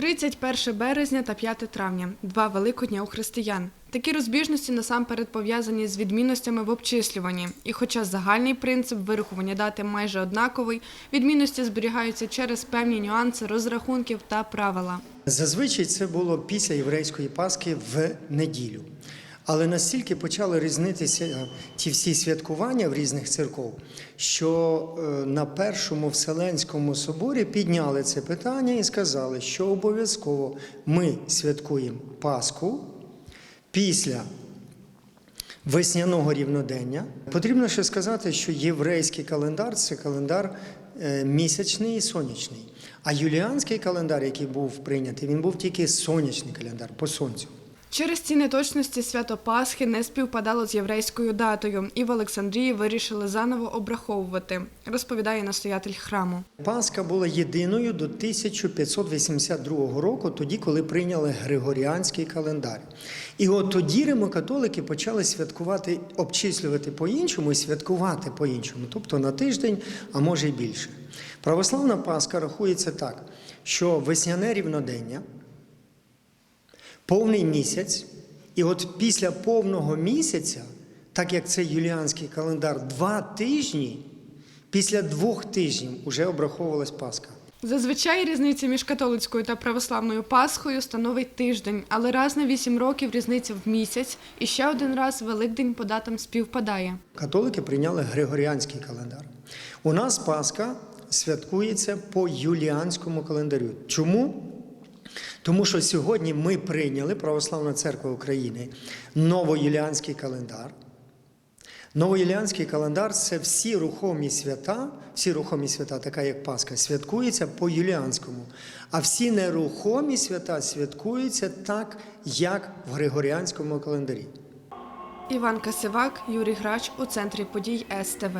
31 березня та 5 травня два великодня у християн. Такі розбіжності насамперед пов'язані з відмінностями в обчислюванні. І хоча загальний принцип вирахування дати майже однаковий, відмінності зберігаються через певні нюанси розрахунків та правила. Зазвичай це було після єврейської Пасхи в неділю. Але настільки почали різнитися ті всі святкування в різних церков, що е, на першому Вселенському соборі підняли це питання і сказали, що обов'язково ми святкуємо Пасху після весняного рівнодення. Потрібно ще сказати, що єврейський календар це календар е, місячний і сонячний. А юліанський календар, який був прийнятий, він був тільки сонячний календар по сонцю. Через ці неточності свято Пасхи не співпадало з єврейською датою, і в Олександрії вирішили заново обраховувати, розповідає настоятель храму. Пасха була єдиною до 1582 року, тоді, коли прийняли Григоріанський календар. І от тоді римокатолики почали святкувати, обчислювати по-іншому і святкувати по-іншому, тобто на тиждень, а може й більше. Православна Пасха рахується так, що весняне рівнодення, повний місяць, і от після повного місяця, так як це юліанський календар, два тижні. Після двох тижнів вже обраховувалась Пасха. Зазвичай різниця між католицькою та православною Пасхою становить тиждень, але раз на вісім років різниця в місяць, і ще один раз Великдень по датам співпадає. Католики прийняли Григоріанський календар. У нас Пасха святкується по юліанському календарю. Чому? Тому що сьогодні ми прийняли Православна Церква України новоюліанський календар. Новоюліанський календар це всі рухомі свята, всі рухомі свята, така як Пасха, святкуються по юліанському. А всі нерухомі свята святкуються так, як в Григоріанському календарі. Іван Касивак, Юрій Грач у центрі подій СТВ.